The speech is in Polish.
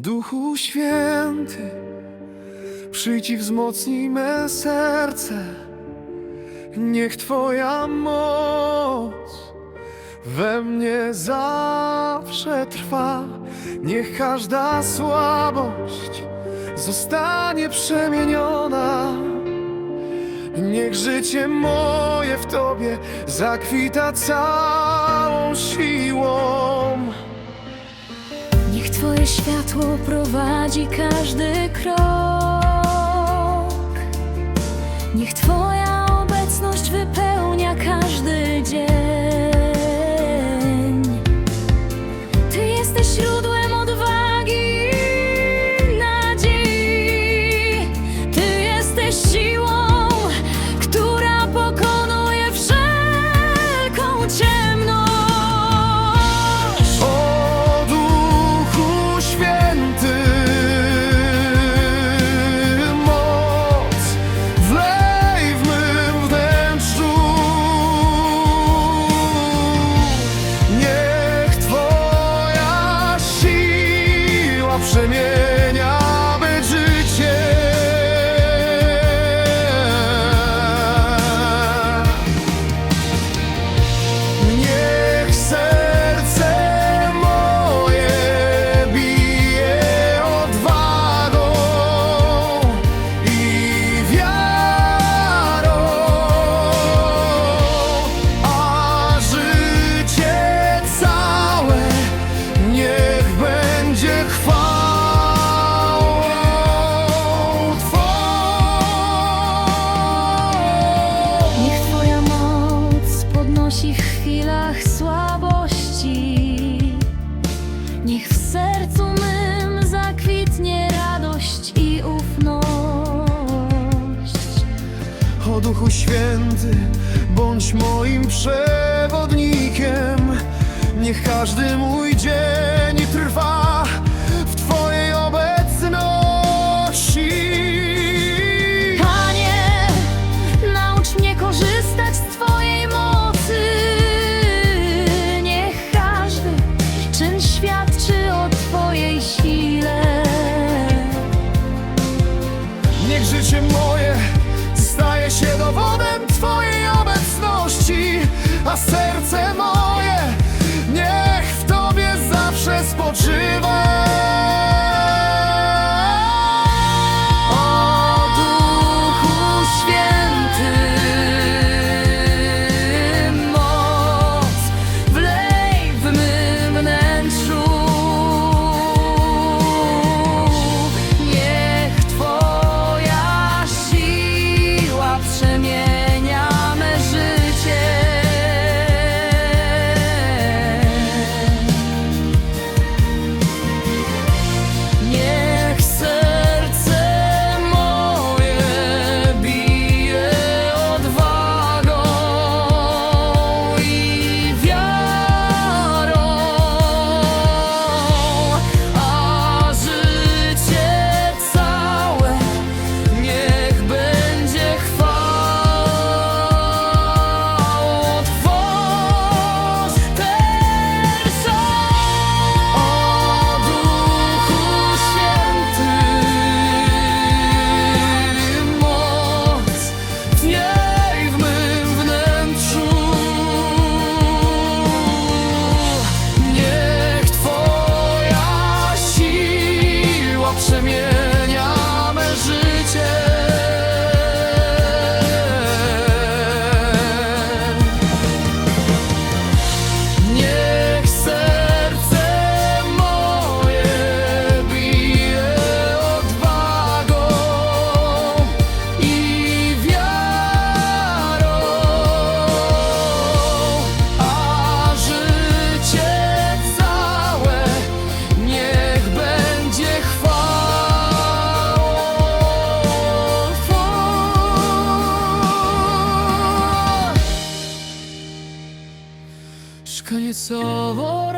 Duchu Święty, przyjdź i wzmocnij me serce. Niech Twoja moc we mnie zawsze trwa. Niech każda słabość zostanie przemieniona. Niech życie moje w Tobie zakwita całą Twoje światło prowadzi każdy krok. Niech Twoja obecność wypełnia każdy dzień. Przemienia w chwilach słabości. Niech w sercu mym zakwitnie radość i ufność. O Duchu Święty, bądź moim przewodnikiem. Niech każdy mój dzień a serce moje niech w Tobie zawsze spoczywa. solo